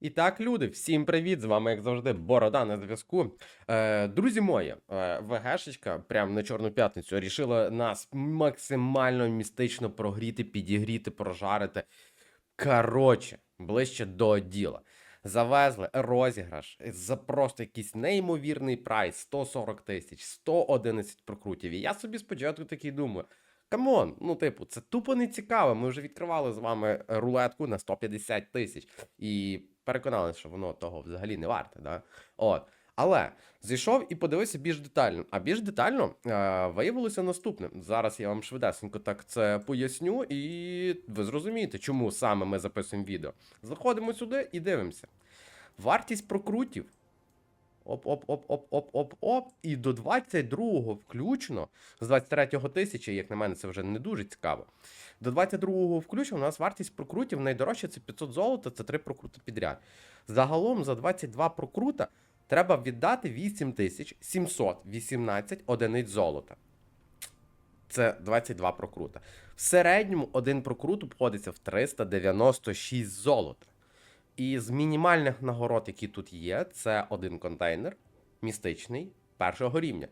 І так, люди, всім привіт! З вами, як завжди, Борода на зв'язку. Е, друзі мої, е, ВГшечка, прямо на Чорну п'ятницю, рішила нас максимально містично прогріти, підігріти, прожарити. Коротше, ближче до діла. Завезли розіграш за просто якийсь неймовірний прайс 140 тисяч, 111 прокрутів. І я собі спочатку такий думаю. Камон, ну, типу, це тупо не цікаво. Ми вже відкривали з вами рулетку на 150 тисяч і переконалися, що воно того взагалі не варте. Да? От. Але зайшов і подивився більш детально. А більш детально е, виявилося наступне. Зараз я вам швидесенько так це поясню, і ви зрозумієте, чому саме ми записуємо відео. Заходимо сюди і дивимося. Вартість прокрутів. Оп-оп-оп-оп-оп-оп-оп. І до 22-го включно, з 23-го тисячі, як на мене, це вже не дуже цікаво. До 22-го включно у нас вартість прокрутів найдорожча це 500 золота, це 3 прокрути підряд. Загалом за 22 прокрута треба віддати 8718 одиниць золота. Це 22 прокрута. В середньому один прокрут обходиться в 396 золота. І з мінімальних нагород, які тут є, це один контейнер містичний першого рівня.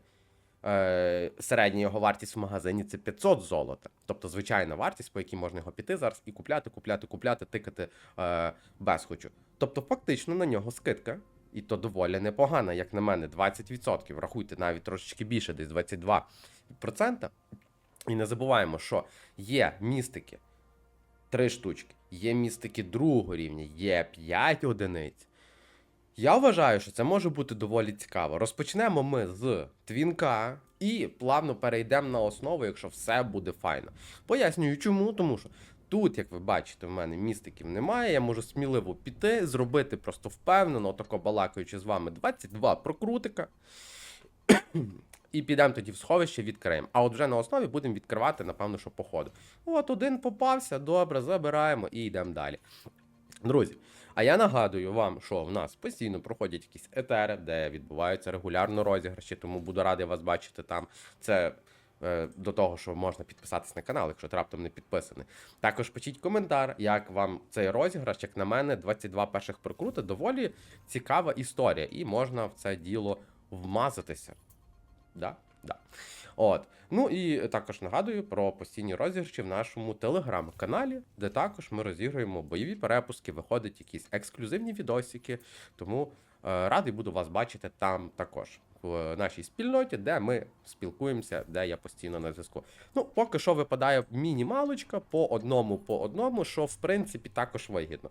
Е, середня його вартість в магазині це 500 золота. Тобто звичайна вартість, по якій можна його піти зараз і купляти, купляти, купляти, тикати е, без хочу. Тобто, фактично на нього скидка, і то доволі непогана, як на мене, 20%. Рахуйте навіть трошечки більше, десь 22%. І не забуваємо, що є містики. Три штучки. Є містики другого рівня, є 5 одиниць. Я вважаю, що це може бути доволі цікаво. Розпочнемо ми з твінка і плавно перейдемо на основу, якщо все буде файно. Пояснюю, чому, тому що тут, як ви бачите, в мене містиків немає. Я можу сміливо піти, зробити просто впевнено, тако балакаючи з вами 22 прокрутика. І підемо тоді в сховище, відкриємо. А от вже на основі будемо відкривати, напевно, що по ходу. От один попався, добре, забираємо і йдемо далі. Друзі, а я нагадую вам, що в нас постійно проходять якісь етери, де відбуваються регулярно розіграші, тому буду радий вас бачити там. Це е, до того, що можна підписатись на канал, якщо ти раптом не підписаний. Також пишіть коментар, як вам цей розіграш, як на мене, 22 перших прокрути, доволі цікава історія, і можна в це діло вмазатися. Да? Да. От. Ну і також нагадую про постійні розіграші в нашому телеграм-каналі, де також ми розігруємо бойові перепуски, виходять якісь ексклюзивні відосики. Тому е, радий буду вас бачити там також. В нашій спільноті, де ми спілкуємося, де я постійно на зв'язку. Ну, поки що випадає мінімалочка по одному по одному, що в принципі також вигідно.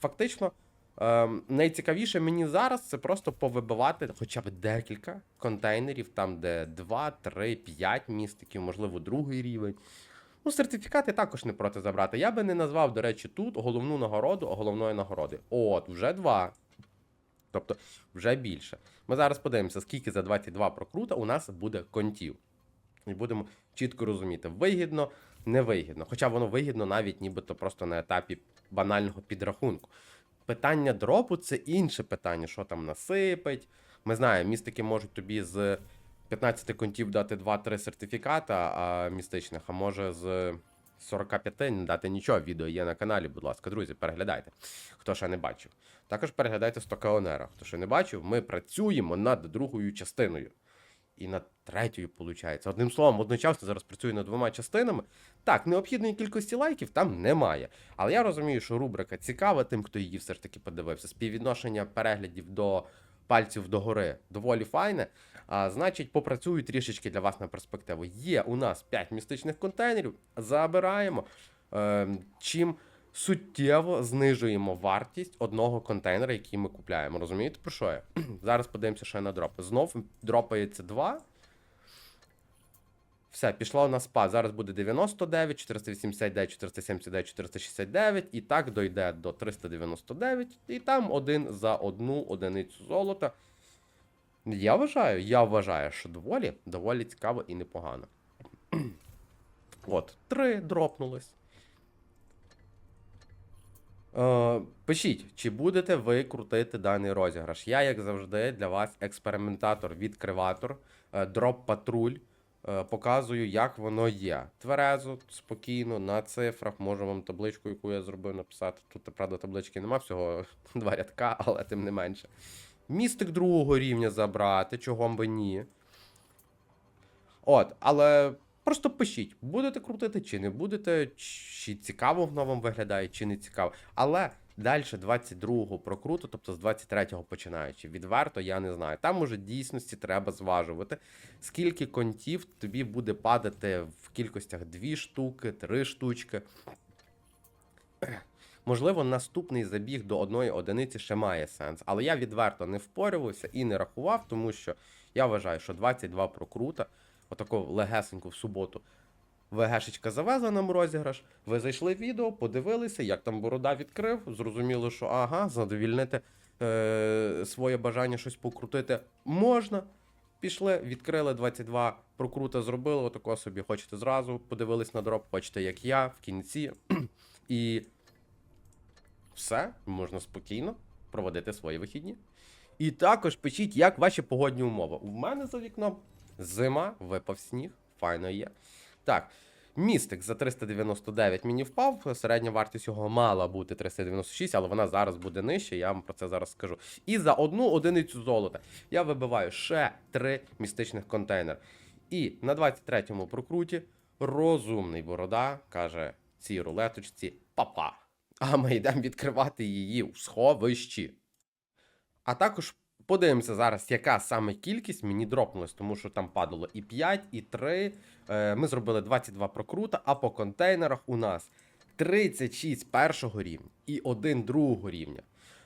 Фактично, Ем, найцікавіше мені зараз це просто повибивати хоча б декілька контейнерів, там де 2, 3, 5 містиків, можливо, другий рівень. Ну, сертифікати також не проти забрати. Я би не назвав, до речі, тут головну нагороду головної нагороди. От, вже два. Тобто, вже більше. Ми зараз подивимося, скільки за 22 прокрута у нас буде контів. І будемо чітко розуміти, вигідно, невигідно. Хоча воно вигідно навіть нібито просто на етапі банального підрахунку. Питання дропу це інше питання, що там насипить. Ми знаємо, містики можуть тобі з 15 контів дати 2-3 сертифіката а, містичних, а може з 45 не дати нічого. Відео є на каналі, будь ласка, друзі, переглядайте, хто ще не бачив. Також переглядайте 100 каонера. Хто ще не бачив, ми працюємо над другою частиною. І над третьою, виходить. Одним словом, одночасно зараз працюю над двома частинами. Так, необхідної кількості лайків там немає. Але я розумію, що рубрика цікава тим, хто її все ж таки подивився. Співвідношення переглядів до пальців догори доволі файне. А, Значить, попрацюю трішечки для вас на перспективу. Є у нас 5 містичних контейнерів. Забираємо. Е, чим суттєво знижуємо вартість одного контейнера, який ми купляємо. Розумієте, про що я? Зараз подивимося ще на дропи. Знов дропається 2. Все, пішло на спад. Зараз буде 99, 489, 479, 469. І так дойде до 399. І там один за одну одиницю золота. Я вважаю, я вважаю, що доволі, доволі цікаво і непогано. От, три дропнулось. Е, пишіть, чи будете ви крутити даний розіграш. Я, як завжди, для вас експериментатор, відкриватор, е, дроп патруль. е, показую, як воно є. Тверезо, спокійно, на цифрах. Можу вам табличку, яку я зробив, написати. Тут, правда, таблички нема, всього два рядка, але тим не менше. Містик другого рівня забрати, чого б ні. От, але просто пишіть, будете крутити чи не будете, чи цікаво воно вам виглядає, чи не цікаво. Але далі 22-го прокруту, тобто з 23-го починаючи, відверто я не знаю. Там уже дійсності треба зважувати, скільки контів тобі буде падати в кількостях 2 штуки, 3 штучки. Можливо, наступний забіг до одної одиниці ще має сенс, але я відверто не впорювався і не рахував, тому що я вважаю, що 22 прокрута, отако легесенько в суботу, ВГшечка завезла нам розіграш. Ви зайшли в відео, подивилися, як там борода відкрив. Зрозуміло, що ага, задовільнити е, своє бажання щось покрутити можна. Пішли, відкрили 22 прокрута, зробили отако собі. Хочете зразу, подивились на дроп, хочете, як я, в кінці. І все, можна спокійно проводити свої вихідні. І також пишіть, як ваші погодні умови. У мене за вікном зима, випав сніг, файно є. Так, містик за 399 мені впав. Середня вартість його мала бути 396, але вона зараз буде нижче, я вам про це зараз скажу. І за одну одиницю золота я вибиваю ще три містичних контейнери. І на 23-му прокруті розумний борода каже цій рулеточці папа. А ми йдемо відкривати її у сховищі. А також подивимося зараз, яка саме кількість мені дропнулась, тому що там падало і 5, і 3. Е, Ми зробили 22 прокрута, а по контейнерах у нас 36 першого рівня і 1 другого рівня.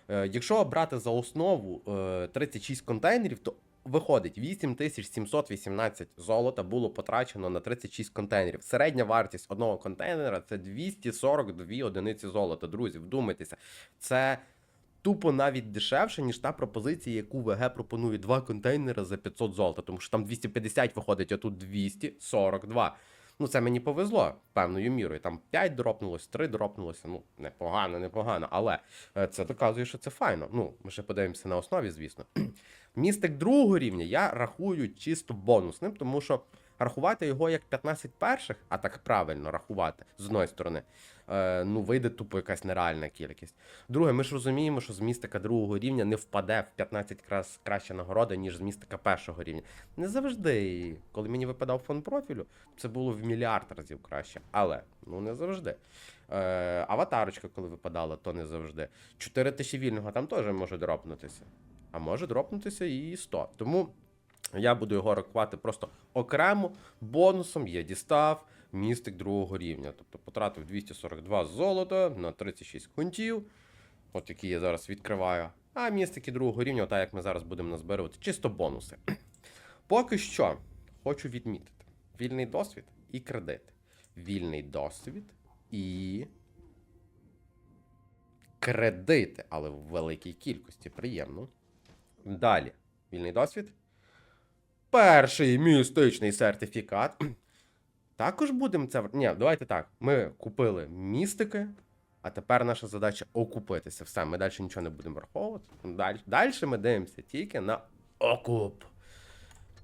Е, Якщо брати за основу е, 36 контейнерів, то виходить 8718 золота було потрачено на 36 контейнерів. Середня вартість одного контейнера це 242 одиниці золота. Друзі, вдумайтеся, це тупо навіть дешевше, ніж та пропозиція, яку ВГ пропонує два контейнери за 500 золота, тому що там 250 виходить, а тут 242. Ну, це мені повезло певною мірою. Там 5 дропнулось, 3 дропнулося. Ну, непогано, непогано. Але е, це доказує, що це файно. Ну, ми ще подивимося на основі, звісно. Містик другого рівня я рахую чисто бонусним, тому що рахувати його як 15 перших, а так правильно рахувати з одної сторони, ну вийде тупо якась нереальна кількість. Друге, ми ж розуміємо, що з містика другого рівня не впаде в 15 раз краща нагорода, ніж з містика першого рівня. Не завжди, коли мені випадав фон профілю, це було в мільярд разів краще. Але ну не завжди. Е, аватарочка, коли випадала, то не завжди. 4 тисячі вільного там теж може дропнутися. А може дропнутися і 100. Тому я буду його рахувати просто окремо. Бонусом я дістав містик другого рівня. Тобто потратив 242 золота на 36 хунтів. От які я зараз відкриваю. А містики другого рівня, так як ми зараз будемо назбирувати, чисто бонуси. Поки що хочу відмітити: вільний досвід і кредит. Вільний досвід і. Кредити, але в великій кількості. Приємно. Далі. Вільний досвід. Перший містичний сертифікат. Також будемо це. Ні, давайте так. Ми купили містики, а тепер наша задача окупитися. Все, ми далі нічого не будемо враховувати. Далі, далі ми дивимося тільки на окуп.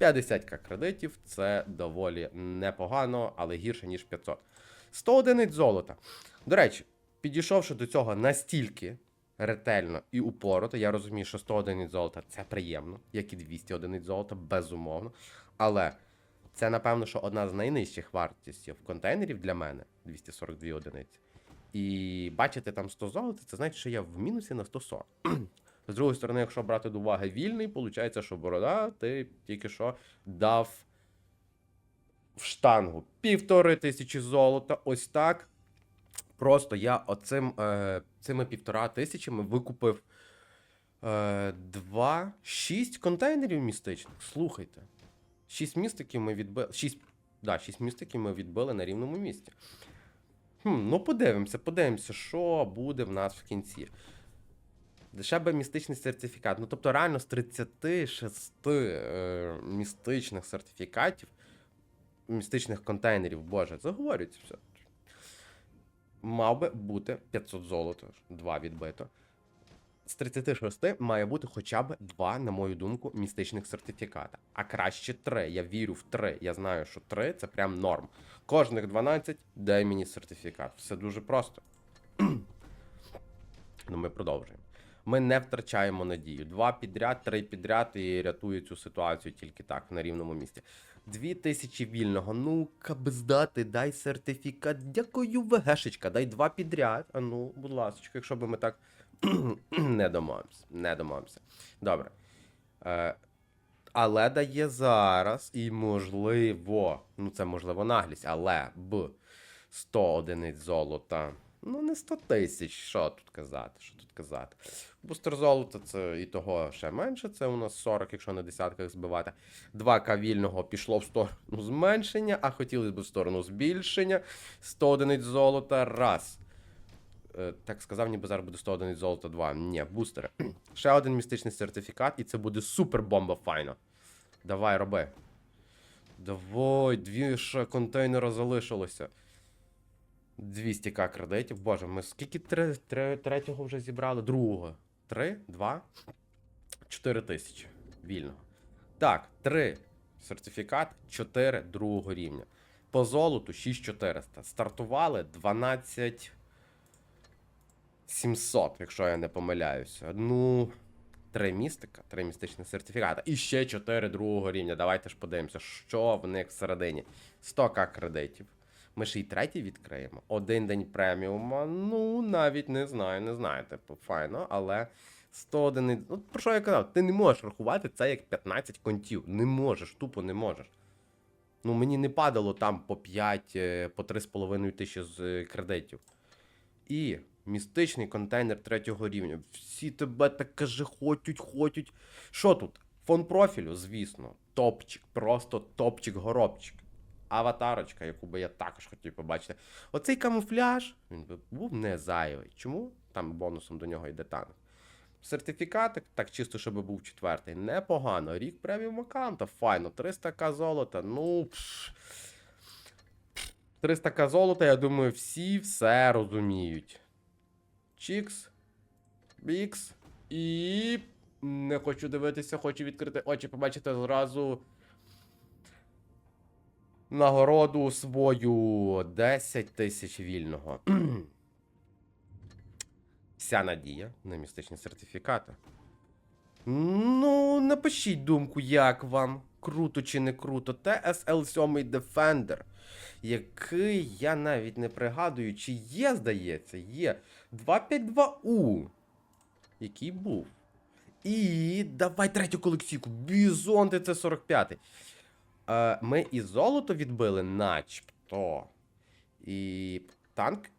50к кредитів це доволі непогано, але гірше, ніж 500. 100 одиниць золота. До речі, підійшовши до цього настільки ретельно і упорото, я розумію, що 100 одиниць золота це приємно, як і 200 одиниць золота, безумовно. Але це, напевно, що одна з найнижчих вартістів контейнерів для мене 242 одиниці. І бачити там 100 золота, це значить, що я в мінусі на 140. З другої сторони, якщо брати до уваги вільний, виходить, що борода, ти тільки що дав в штангу півтори тисячі золота. Ось так. Просто я оцим е, цими півтора тисячами викупив е, два, шість контейнерів містичних. Слухайте. Шість містиків ми відбили. Шість, да, шість містиків ми відбили на рівному місці. Хм, ну подивимося, подивимося, що буде в нас в кінці. Дешевий містичний сертифікат. Ну, тобто, реально з 36 е, містичних сертифікатів, містичних контейнерів, боже, заговорюється все. Мав би бути 500 золота, 2 відбито. З 36 має бути хоча б два, на мою думку, містичних сертифіката. А краще три. Я вірю в три. Я знаю, що три це прям норм. Кожних 12 дай мені сертифікат. Все дуже просто. ну, ми продовжуємо. Ми не втрачаємо надію. Два підряд, три підряд і рятує цю ситуацію тільки так, на рівному місці. Дві тисячі вільного. Ну, кабздати, дай сертифікат. Дякую, ВГшечка, дай два підряд. А ну, будь ласка, якщо би ми так не домовимося. Не домовимося. Добре. Е, але дає зараз, і можливо, ну це можливо наглість, але б 100 одиниць золота. Ну, не 100 тисяч, що тут казати, що тут казати. Бустер золота це і того ще менше, це у нас 40, якщо на десятках збивати. 2К вільного пішло в сторону зменшення, а хотілося б в сторону збільшення. 100 одиниць золота, раз. Е, Так сказав, ніби зараз буде 100 одиниць золота 2. Ні, бустери. Ще один містичний сертифікат, і це буде супер бомба файно. Давай, роби. Давай, дві ще контейнера залишилося. 200к кредитів. Боже, ми скільки три, три, третього вже зібрали? Другого. Три? Два? Чотири тисячі. Вільно. Так, три. Сертифікат, 4 другого рівня. По золоту 6400. Стартували 12 700, якщо я не помиляюся. Ну, три містика, три містичних сертифіката. І ще 4 другого рівня. Давайте ж подивимося, що в них всередині. 100к кредитів. Ми ще й третій відкриємо. Один день преміума. Ну, навіть не знаю, не знаю. Типу, файно, але 100 одиниць. Ну, про що я казав? Ти не можеш рахувати це як 15 контів. Не можеш, тупо не можеш. Ну, мені не падало там по 5, е, по 3,5 тисячі з е, кредитів. І містичний контейнер третього рівня. Всі тебе так каже, хочуть, хочуть. Що тут? Фон профілю, звісно, топчик, просто топчик-горобчик. Аватарочка, яку би я також хотів побачити. Оцей камуфляж, він би був не зайвий. Чому? Там бонусом до нього йде танк. Сертифікатик, так чисто, щоб був четвертий. Непогано. Рік преміум аккаунта, файно. 300к золота. Ну. пш. 300к золота, я думаю, всі все розуміють. Чікс. Бікс. І. Не хочу дивитися, хочу відкрити очі, побачити зразу. Нагороду свою 10 тисяч вільного. Вся надія на містичні сертифікати. Ну, напишіть думку, як вам. Круто чи не круто. TSL 7 Defender, який я навіть не пригадую, чи є, здається, є 252U, який був. І давай третю колекційку. Бізон ТЦ-45. Е, ми і золото відбили, начебто. І танк.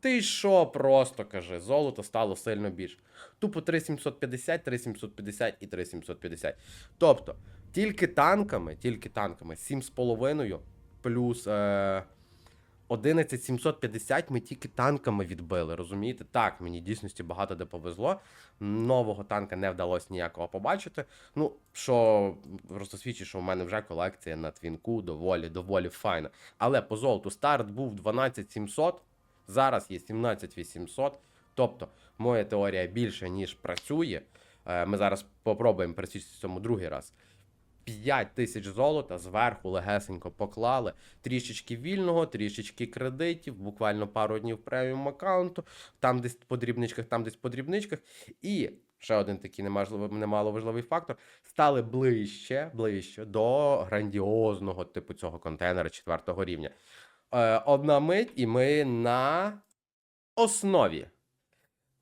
Ти що просто каже, золото стало сильно більше. Тупо 3750, 3750 і 3750. Тобто, тільки танками, тільки танками 7,5 плюс е, 11750 ми тільки танками відбили, розумієте? Так, мені дійсності багато де повезло. Нового танка не вдалося ніякого побачити. Ну, що просто свідчить, що в мене вже колекція на твінку доволі, доволі файна. Але по золоту старт був 12700, зараз є 17800. Тобто, моя теорія більше, ніж працює. Е, Ми зараз попробуємо присісти цьому другий раз. 5 тисяч золота зверху легесенько поклали. Трішечки вільного, трішечки кредитів, буквально пару днів преміум аккаунту, там десь по дрібничках, там десь по дрібничках. І ще один такий немажливий- немаловажливий фактор: стали ближче, ближче до грандіозного типу цього контейнера четвертого рівня. Е, одна мить, і ми на основі.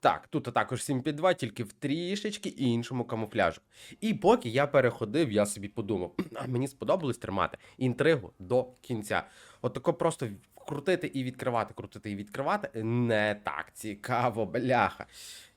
Так, тут також 7 під 2, тільки в трішечки іншому камуфляжу. І поки я переходив, я собі подумав, а мені сподобалось тримати інтригу до кінця. От тако просто крутити і відкривати, крутити і відкривати не так цікаво, бляха.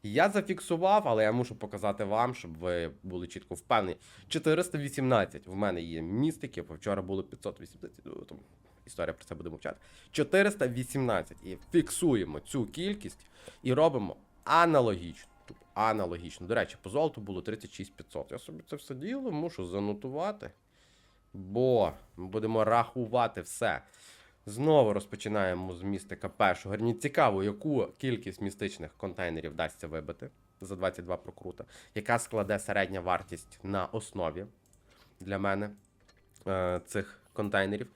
Я зафіксував, але я мушу показати вам, щоб ви були чітко впевнені. 418 в мене є містики, вчора було 580, ну, історія про це буде мовчати. 418. І фіксуємо цю кількість і робимо аналогічно. Тобто аналогічно. До речі, по золоту було 36500. Я собі це все діло мушу занотувати. Бо ми будемо рахувати все. Знову розпочинаємо з містика першого. Мені цікаво, яку кількість містичних контейнерів вдасться вибити. за 22 прокрута, яка складе середня вартість на основі для мене е, цих контейнерів.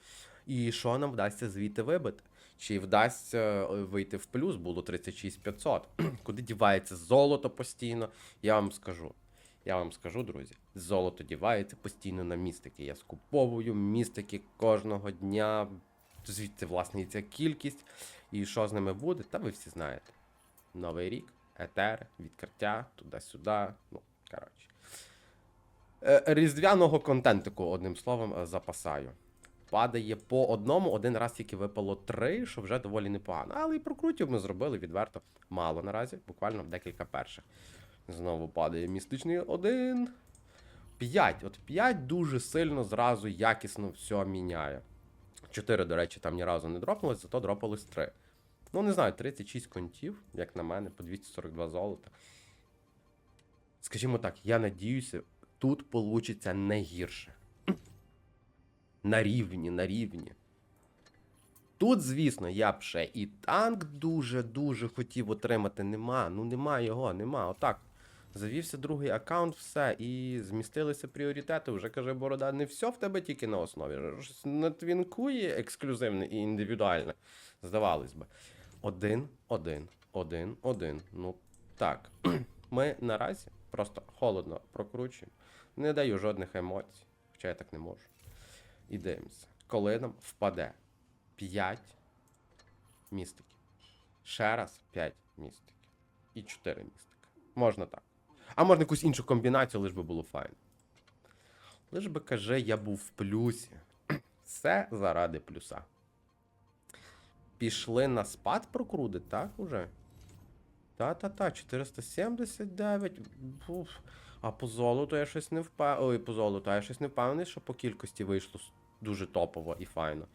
І що нам вдасться звідти вибити? Чи вдасться е, вийти в плюс, було 36 500. Куди дівається золото постійно? Я вам скажу. Я вам скажу, друзі, золото дівається постійно на містики. Я скуповую містики кожного дня. Звідти, власне, і ця кількість. І що з ними буде, та ви всі знаєте. Новий рік, етер, відкриття, туди-сюди. Ну, коротше. Е, Різдвяного контентику, одним словом, е, запасаю. Падає по одному, один раз тільки випало три, що вже доволі непогано. Але і прокрутів ми зробили відверто мало наразі, буквально декілька перших. Знову падає містичний один. П'ять. От п'ять дуже сильно зразу якісно все міняє. Чотири, до речі, там ні разу не дропнулось, зато дропалось три. Ну, не знаю, 36 контів, як на мене, по 242 золота. Скажімо так, я надіюся, тут получиться не гірше. На рівні, на рівні. Тут, звісно, я б ще і танк дуже-дуже хотів отримати. Нема, ну нема його, нема. Отак. Завівся другий аккаунт, все, і змістилися пріоритети. Вже каже Борода, не все в тебе тільки на основі. Щось твінку ексклюзивне і індивідуальне. Здавалось би. Один, один, один, один. Ну так. Ми наразі просто холодно прокручуємо. Не даю жодних емоцій, хоча я так не можу. І дивимося. Коли нам впаде 5 містиків. Ще раз 5 містиків. І 4 містики. Можна так. А можна якусь іншу комбінацію, лиш би було файно. Лиш би каже, я був в плюсі. Все заради плюса. Пішли на спад прокрути, так уже? Та-та-та, 479. Уф. А по золоту я щось не впевнений. Ой, по золоту, я щось не впевнений, що по кількості вийшло дуже топово і файно.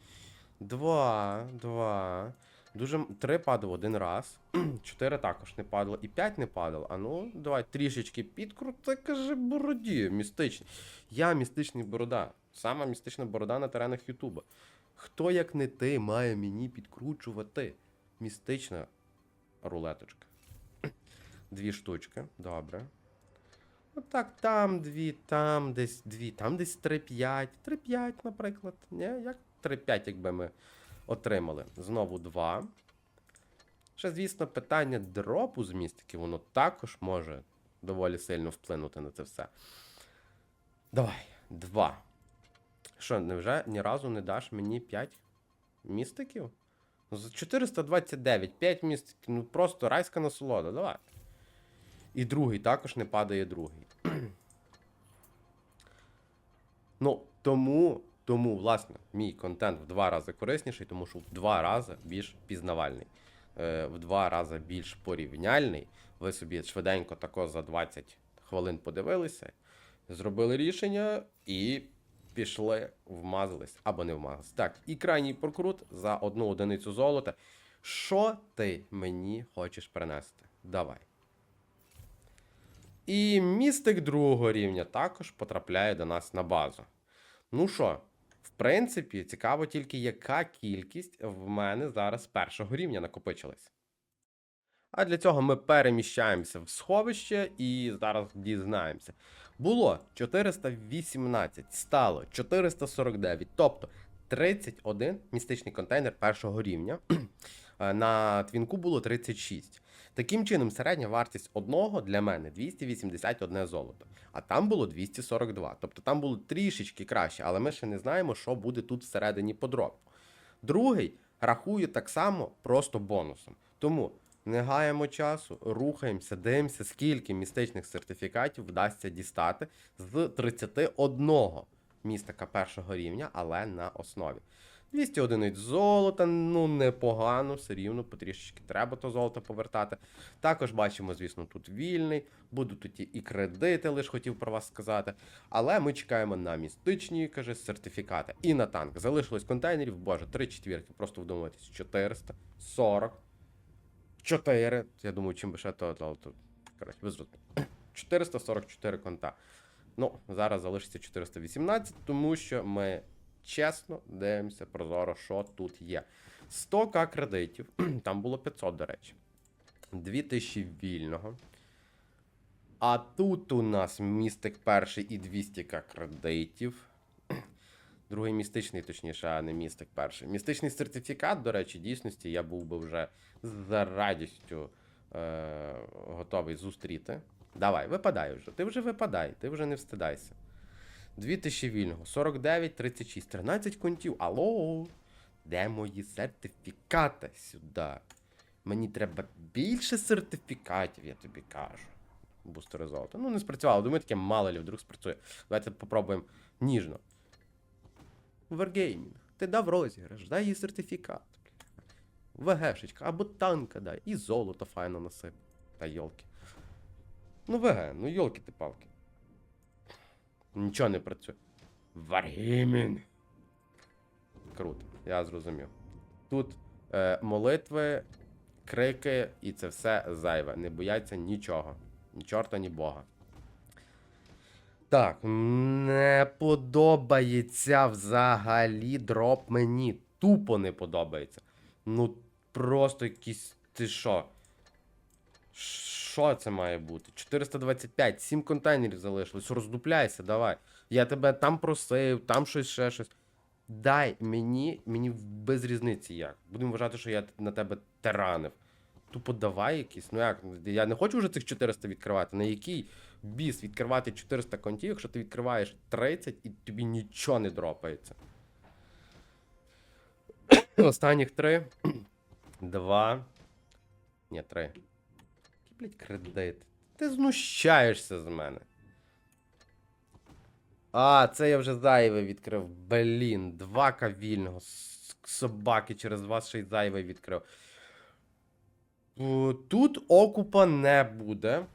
Два, два. Дуже три падало один раз. Чотири також не падало. І п'ять не падало. А ну, давай трішечки підкрути, каже, бороді. Містичний. Я містичний борода. Сама містична борода на теренах Ютуба. Хто, як не ти, має мені підкручувати? Містична рулеточка. Дві штучки. Добре. Отак, там дві, там десь дві, там десь 3-5. 3-5, наприклад. Ні, як 3-5, якби ми отримали. Знову 2. Ще, звісно, питання дропу з містики, воно також може доволі сильно вплинути на це все. Давай, 2. Що, невже ні разу не даш мені 5 містиків? Ну, за 429, 5 містиків, ну просто райська насолода, давай. І другий також не падає другий. ну, тому, тому, власне, мій контент в два рази корисніший, тому що в два рази більш пізнавальний, е, в два рази більш порівняльний. Ви собі швиденько тако за 20 хвилин подивилися, зробили рішення і пішли, вмазались або не вмазались. Так, і крайній прокрут за одну одиницю золота. Що ти мені хочеш принести? Давай. І містик другого рівня також потрапляє до нас на базу. Ну що, в принципі, цікаво тільки, яка кількість в мене зараз першого рівня накопичилась. А для цього ми переміщаємося в сховище і зараз дізнаємося. Було 418, стало 449, тобто 31 містичний контейнер першого рівня. Е, На твінку було 36. Таким чином, середня вартість одного для мене 281 золото, а там було 242. Тобто там було трішечки краще, але ми ще не знаємо, що буде тут всередині по дропу. Другий рахую так само просто бонусом. Тому не гаємо часу, рухаємося, дивимося, скільки містичних сертифікатів вдасться дістати з 31 містика першого рівня, але на основі. 200 одиниць золота, ну непогано, все рівно, потрішечки треба то золото повертати. Також бачимо, звісно, тут вільний, будуть тут і- кредити, лиш хотів про вас сказати. Але ми чекаємо на містичні, каже, сертифікати. І на танк. Залишилось контейнерів, боже, 3 четвірки, просто вдумайтесь, 440. 4. Я думаю, чим би ще то, то, то коротше, ви зрозуміли. 444 конта. Ну, зараз залишиться 418, тому що ми чесно дивимося прозоро, що тут є. 100к кредитів, там було 500, до речі. 2000 вільного. А тут у нас містик перший і 200 к кредитів. Другий містичний, точніше, а не містик перший. Містичний сертифікат, до речі, дійсності я був би вже за радістю е- готовий зустріти. Давай, випадай вже. Ти вже випадай, ти вже не встидайся. 2000 вільного, 49, 36, 13 контів. Алло, де мої сертифікати сюди? Мені треба більше сертифікатів, я тобі кажу. Бустери золота. Ну, не спрацювало. Думаю, таке мало лі, вдруг спрацює. Давайте попробуємо ніжно. Wargaming. Ти дав розіграш, дай їй сертифікат. ВГшечка, або танка дай. І золото файно насип. Та йолки. Ну, ВГ, ну йолки ти палки. Нічого не працює. Wargaming. Круто, я зрозумів. Тут е, молитви, крики і це все зайве. Не бояться нічого. Ні чорта, ні Бога. Так, не подобається взагалі дроп мені. Тупо не подобається. Ну, просто якийсь. Ти що? Що це має бути? 425, 7 контейнерів залишилось. Роздупляйся, давай. Я тебе там просив, там щось ще щось. Дай мені, мені без різниці як. Будемо вважати, що я на тебе таранив. Тупо давай якісь. Ну як, я не хочу вже цих 400 відкривати. На який біс відкривати 400 контів, якщо ти відкриваєш 30 і тобі нічого не дропається. Останніх три. Два. Ні, три. Блядь, кредит. Ти знущаєшся з мене. А, це я вже зайве відкрив. Блін, два кавільного. Собаки через вас ще й зайве відкрив. Тут окупа не буде.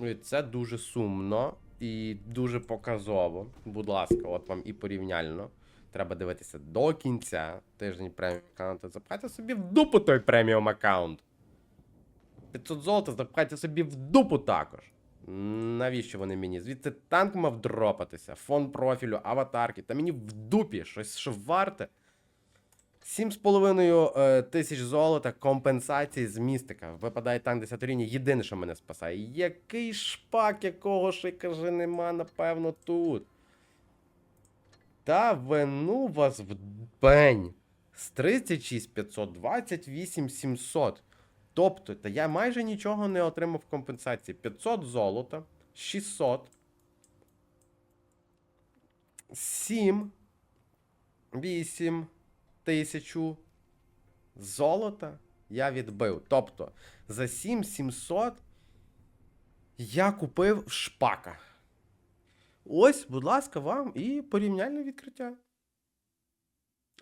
І це дуже сумно і дуже показово. Будь ласка, от вам і порівняльно. Треба дивитися до кінця. Тиждень преміум аккаунту. Запхайте собі в дупу той преміум аккаунт. 500 золота запхайте собі в дупу також. Навіщо вони мені? Звідси танк мав дропатися, фон профілю, аватарки. Та мені в дупі щось що варте. 7,5 е, тисяч золота компенсації з містика. Випадає танк 10 рівня. Єдине, що мене спасає. Який шпак, якого ще каже, нема, напевно, тут. Та вину вас в пень. З 36 500, 28 700. Тобто, та я майже нічого не отримав компенсації. 500 золота, 600, 7, 8 тисячу золота я відбив. Тобто, за 7 700 я купив шпака. Ось, будь ласка, вам і порівняльне відкриття.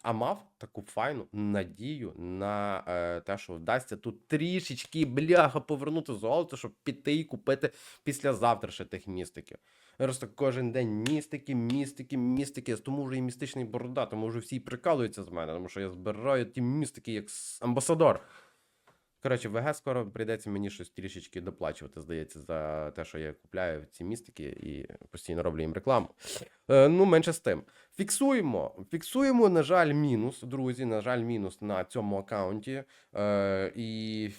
А мав таку файну надію на е, те, що вдасться тут трішечки бляха повернути золото, щоб піти і купити післязавтра ще тих містиків. Просто кожен день містики, містики, містики. Тому вже і містичний борода, тому вже всі прикалуються з мене, тому що я збираю ті містики як амбасадор. Коротше, ВГ скоро прийдеться мені щось трішечки доплачувати, здається, за те, що я купляю ці містики і постійно роблю їм рекламу. Е, ну, менше з тим. Фіксуємо. Фіксуємо, на жаль, мінус, друзі. На жаль, мінус на цьому аккаунті. Е, і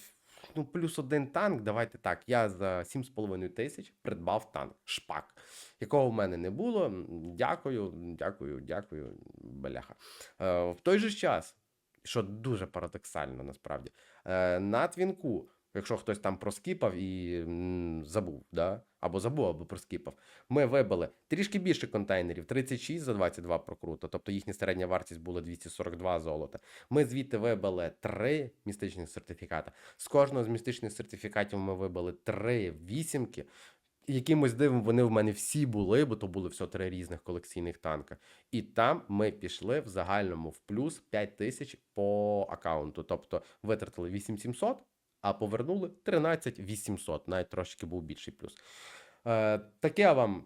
ну, плюс один танк. Давайте так. Я за 7,5 тисяч придбав танк. Шпак, якого в мене не було. Дякую, дякую, дякую, бляха. Е, в той же час, що дуже парадоксально насправді, на твінку. Якщо хтось там проскіпав і забув, да? або забув, або проскіпав, ми вибили трішки більше контейнерів 36 за 22 прокрута, тобто їхня середня вартість була 242 золота. Ми звідти вибили 3 містичних сертифіката. З кожного з містичних сертифікатів ми вибили 3 вісімки. Якимось дивом вони в мене всі були, бо то були все три різних колекційних танка. І там ми пішли в загальному в плюс 5 тисяч по аккаунту. Тобто витратили 8700, а повернули 13800. Навіть трошки був більший плюс. Е, таке вам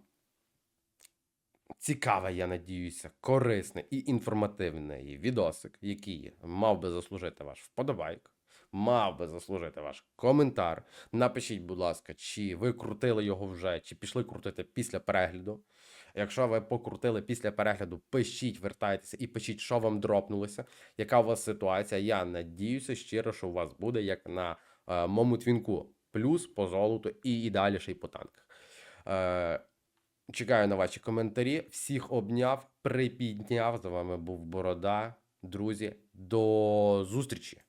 цікаве, я надіюся, корисне і інформативне відосик, який мав би заслужити ваш вподобайк, мав би заслужити ваш коментар. Напишіть, будь ласка, чи ви крутили його вже, чи пішли крутити після перегляду. Якщо ви покрутили після перегляду, пишіть, вертайтеся і пишіть, що вам дропнулося, яка у вас ситуація. Я надіюся щиро, що у вас буде як на е, моєму твінку. плюс по золоту і, і далі ще й по танках. Е, чекаю на ваші коментарі. Всіх обняв, припідняв. З вами був Борода. Друзі, до зустрічі!